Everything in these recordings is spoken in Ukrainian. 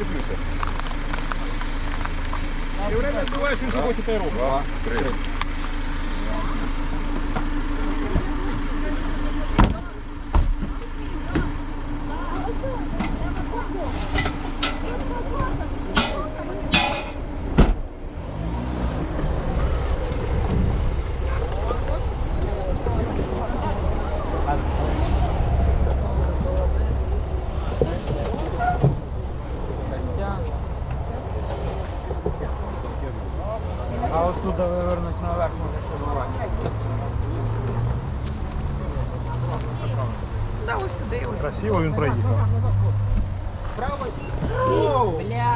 Відчеплюся. І время збиваєш, він собою тепер робить. Два, три. А от туди вивернуть наверх, може ще вирвати. Да, ось сюди, він проїхав.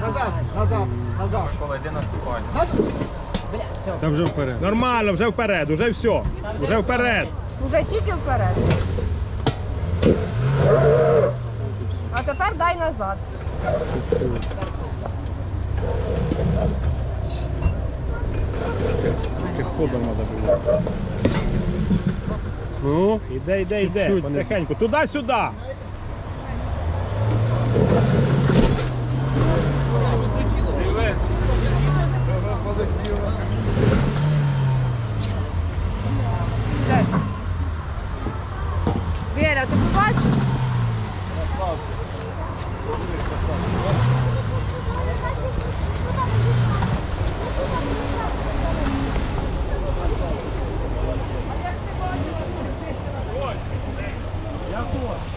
Назад, назад, назад. Коли йде наступання. Та вже вперед. Нормально, вже вперед, вже все. Вже вперед. Уже тільки вперед. А тепер дай назад. Ходом треба було. Ну, іде, іде, іде. Потихеньку. Туди-сюди. Десь. Віра, ти побачиш? Ти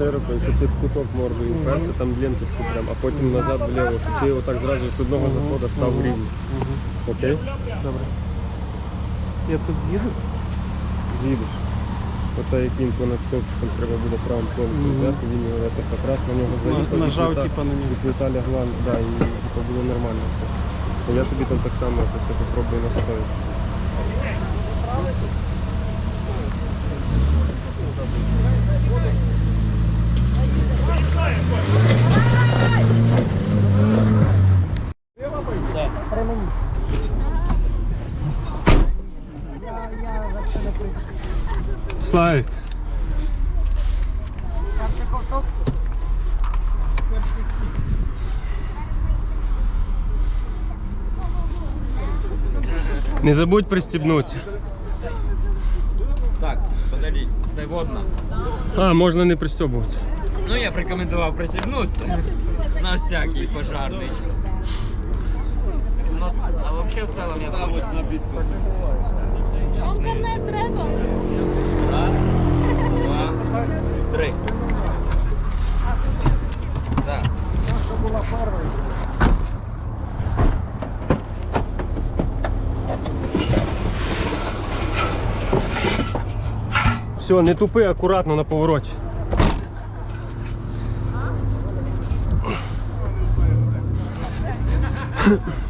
треба брати ти в куток мордою вперся, там ленточку прям, а потім назад вліво, щоб ти його так зразу з одного заходу став рівно. Окей? Добре. Я тут з'їду? З'їдеш. Оце як він понад стовпчиком треба буде правим повністю Мгм. взяти, він його якось так раз на нього заїхав. І нажав, плита- типа, на нього. І плита лягла, да, і типу, було нормально все. То я тобі там так само це все попробую настояти. Славік. Не забудь пристібнутися. Так, подожди, це водно. А, можна не пристібуватися. Ну я б рекомендував пристібнутися. На всякий пожарний. Ну, а вообще в целом я хочу. Вам карнет треба? Раз, два, три. Так. Все, не тупи, акуратно на повороті. Huh?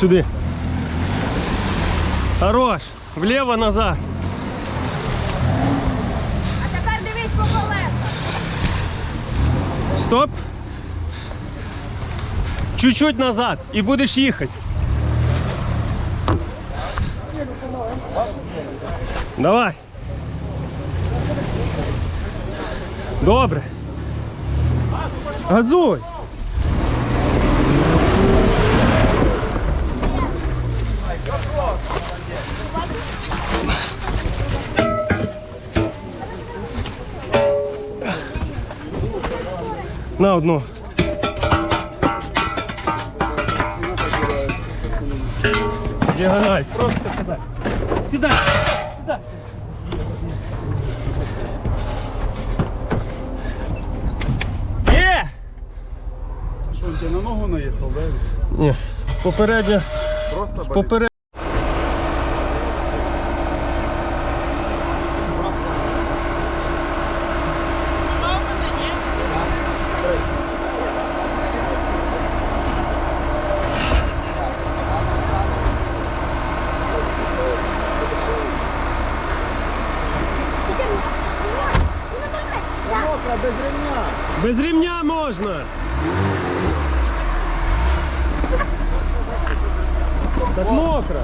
Сюди. Хорош. Вліво назад. А тепер дивись по колесах. Стоп. Чуть-чуть назад і будеш їхати. Давай. Добре. Газуй. На одну. Діагональ. Просто сідай. Сідай. Сідай. Є! Що, він тебе на ногу наїхав, да? Ні. Попередня. Просто болить. Попередня. Без ремня можна. Так мокро.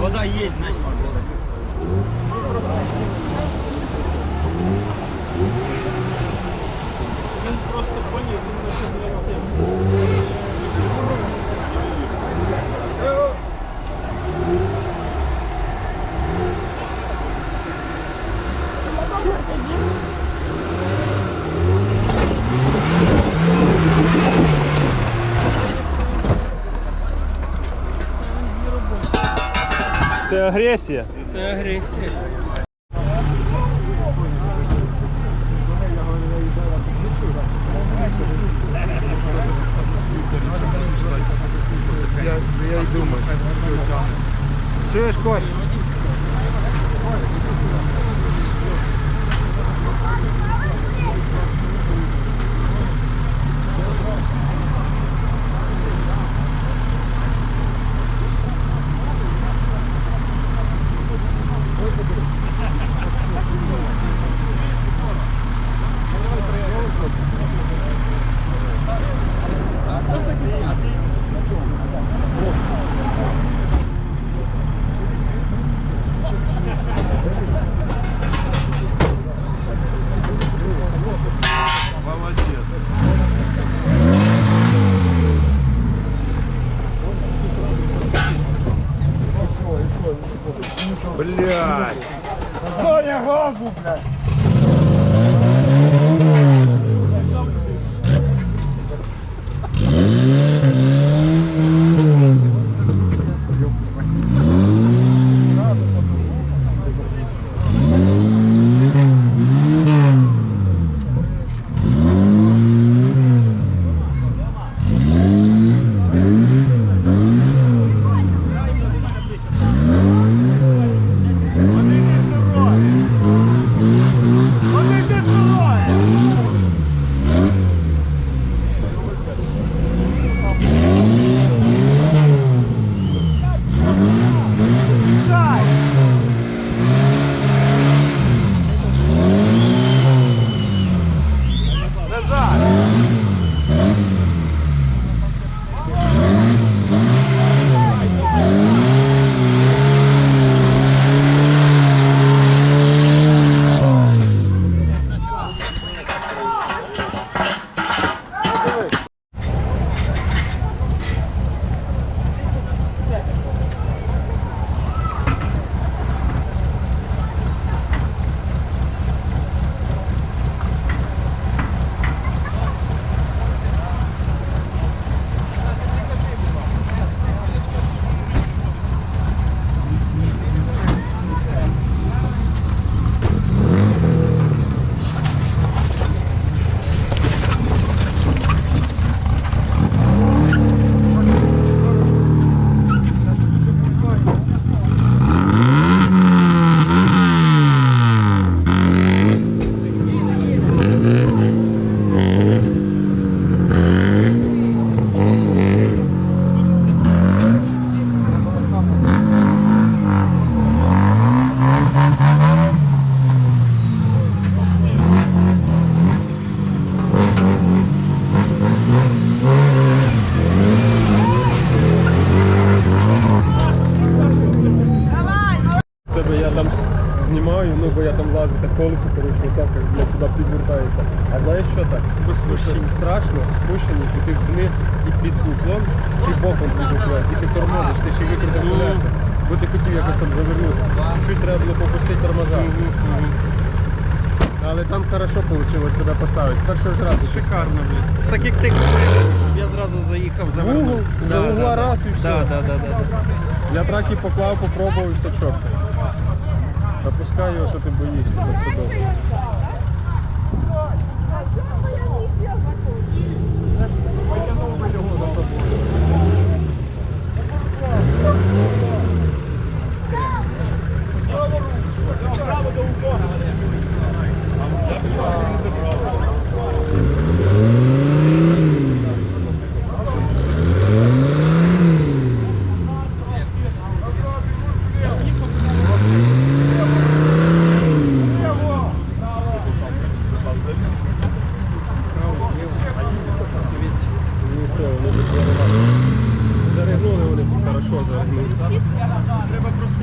Вода є, значить. Він просто поняв, він наче, блядь, цим. Це агресія. Це агресія. Знімаю, ну бо я там лазю, так колесо, коротше, отак, як туди підвертається. А знаєш що так? Спущені. Страшно, спущені, і ти вниз і під уклон, чи боком підвертаєш, і ти тормозиш, ти ще викрутив колеса. Бо ти хотів якось там завернути. Чуть треба було попустити тормоза. Але там хорошо вийшло тебе поставити. З першого ж разу. Шикарно, блядь. Так як ти говорив, я зразу заїхав за Угол, за угла раз і все. Да, да, да, да. Я траки поклав, попробував і все чітко. Пропускай його, що ти боїшся, так все добре. Ну все, вони тут заригнули, вони хорошо заригнули. Треба просто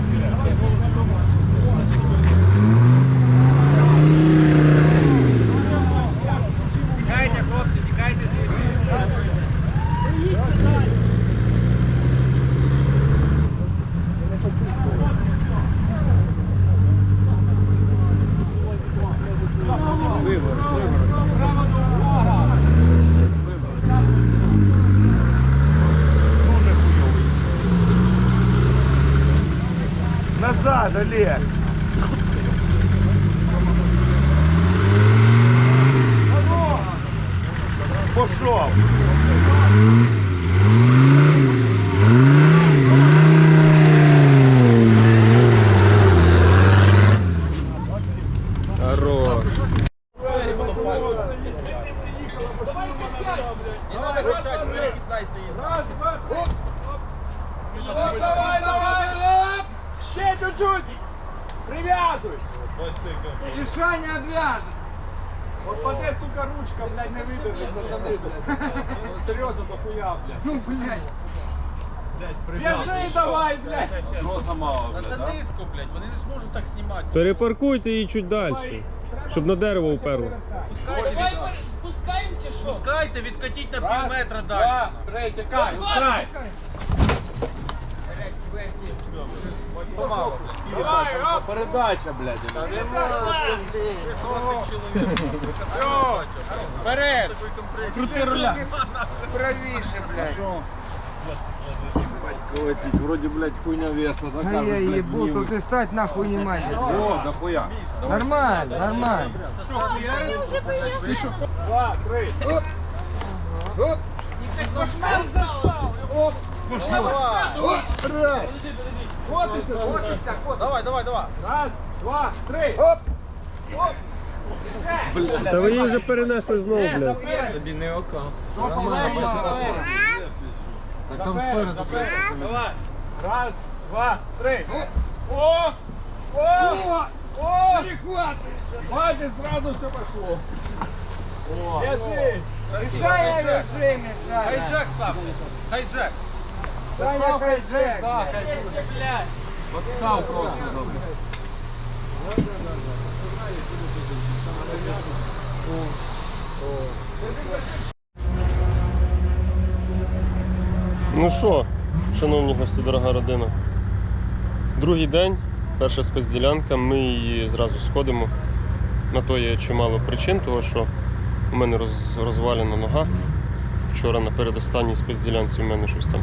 Олег. Пошов. Хорош. Давай, давай, оп! Ще чуть-чуть! Прив'язуй! І Шаня обв'яже. От паде, сука, ручка, блядь, не видержить, пацани, блядь. Серйозно, дохуя, блядь. Ну, блядь. В'яжи давай, блядь! Та це низько, блядь, вони не зможуть так знімати. Перепаркуйте її чуть далі, щоб на дерево уперло. Пускайте, від... Пускайте, відкатіть на пів метра далі. Три, тікай, пускай! Помало, блядь. Давай, оп! Передача, блядь. 20 чоловік. Все, вперед! Крути руля. Правіше, блядь. Вроде, блядь, хуйня веса, да, А я ебу, тут и стать нахуй не мать. О, да хуя. Нормально, нормально. Два, три. Давай, давай, давай. Раз, два, три. Оп! Та ви її вже перенесли знову, блядь. Тобі не око. Так там спереду. Давай. Раз, два, три. О! О! О! Бачиш, сразу все пошло. О! Если. Мешай, вяжи, мешай. Хайджек ставте. Хайджек. Саня, хайджек. Да, Подстав просто. Ну що, шановні гості, дорога родина. Другий день, перша спецділянка, ми її зразу сходимо. На то є чимало причин, того що у мене роз, розвалена нога. Вчора на передостанній спецділянці в мене щось там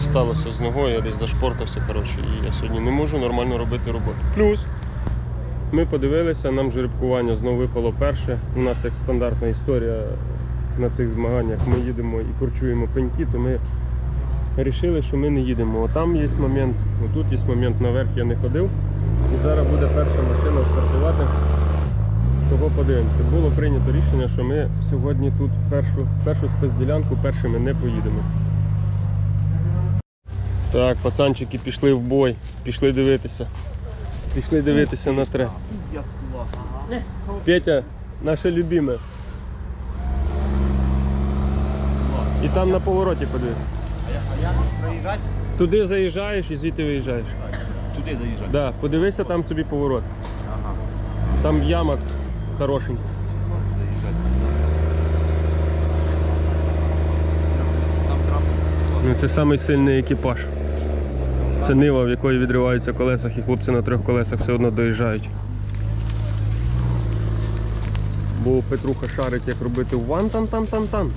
сталося з ногою, я десь зашпортався, коротше, і я сьогодні не можу нормально робити роботу. Плюс ми подивилися, нам жеребкування знову випало перше. У нас як стандартна історія на цих змаганнях. Ми їдемо і корчуємо пеньки, то ми вирішили, що ми не їдемо. Отам є момент, отут є момент наверх я не ходив. І зараз буде перша машина стартувати. Того подивимося. Було прийнято рішення, що ми сьогодні тут першу, першу спецділянку першими не поїдемо. Так, пацанчики пішли в бой, пішли дивитися. Пішли дивитися на тре. Петя, наше любиме. І там на повороті подивись. Туди заїжджаєш і звідти виїжджаєш. Туди заїжджай. Да, подивися там собі поворот. Там яма хорошенька. Ну, це самий сильний екіпаж. Це нива, в якої відриваються колесах, і хлопці на трьох колесах все одно доїжджають. Бо Петруха шарить, як робити ван там там там там.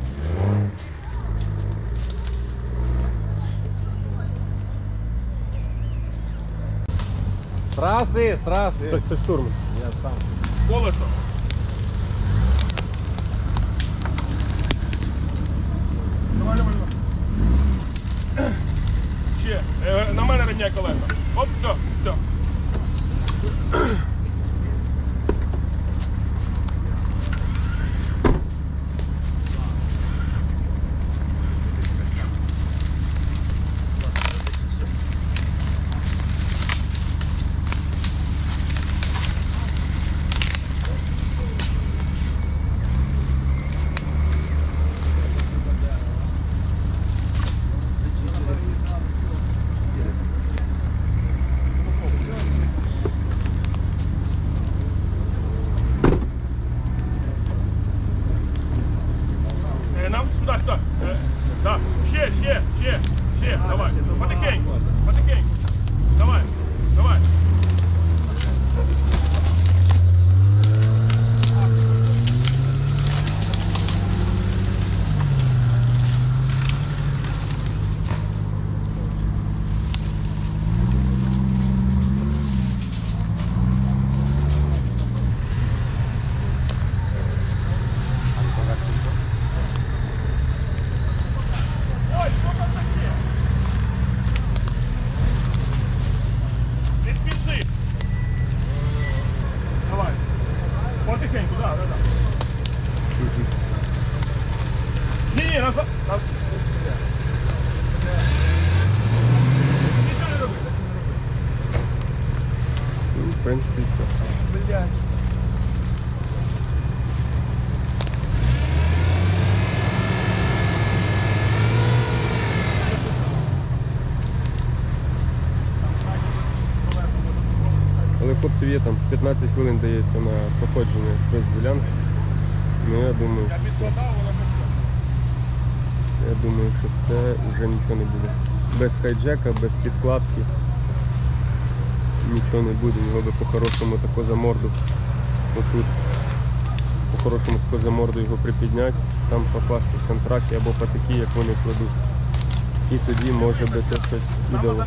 Страси, страси. Так це штурм. Колесо. хлопців є там 15 хвилин дається на походження спецділянки. Ну я думаю, що це, я думаю, що це вже нічого не буде. Без хайджека, без підкладки нічого не буде, його би по-хорошому тако за морду. Отут по-хорошому тако за морду його припідняти, там попасти в контракти або по такі, як вони кладуть. І тоді може би це щось ідеально.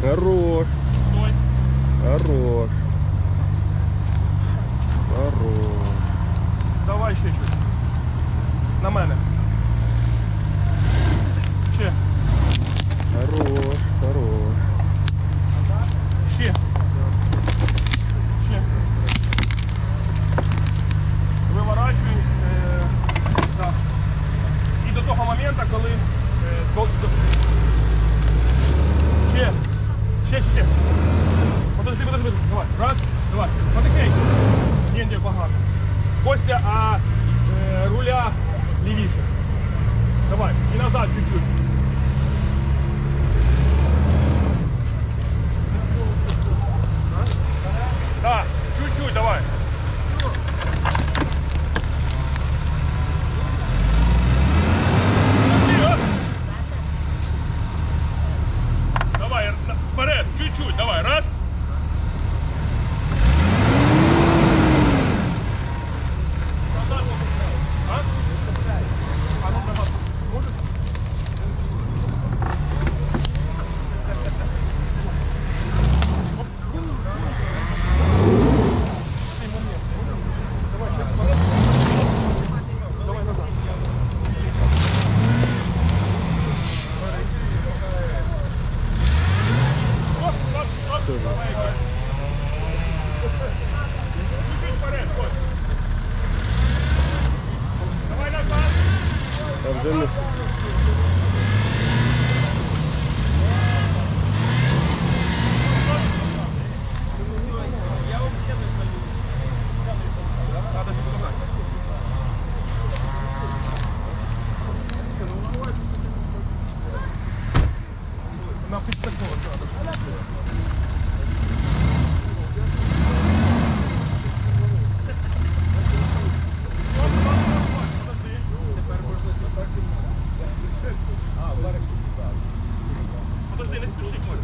Хорош. Стой. Хорош. Хорош. Давай ще щось. На мене. Ще. Хорош, хорош. Ще.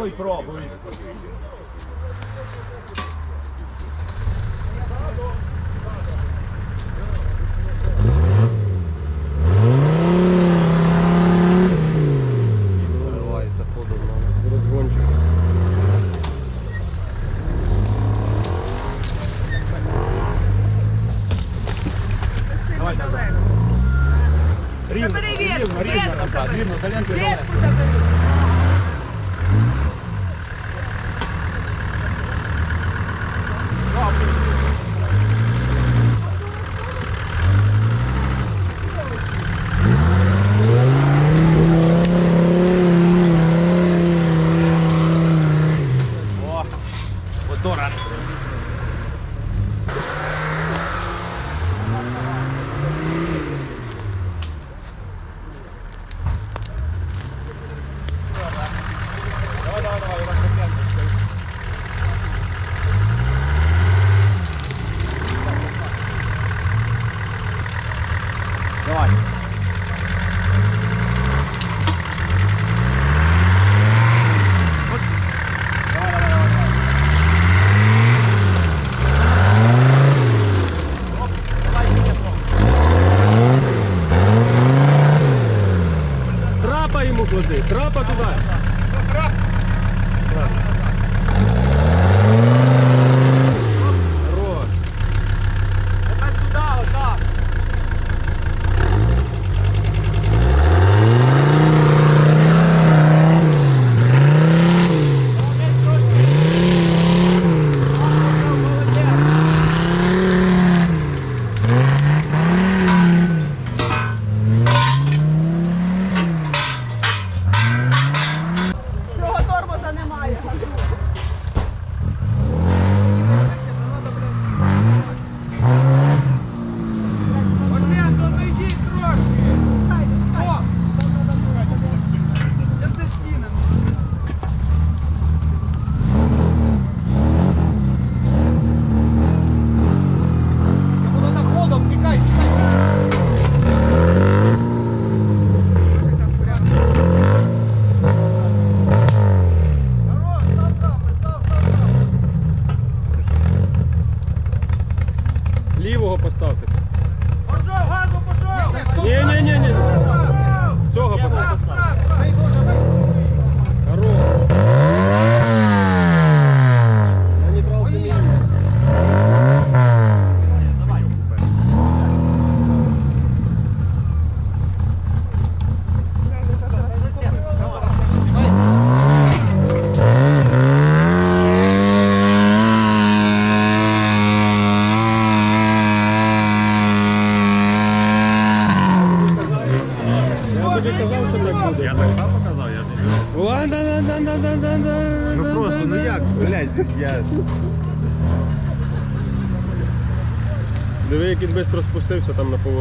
Давай перший спустився там на повороті.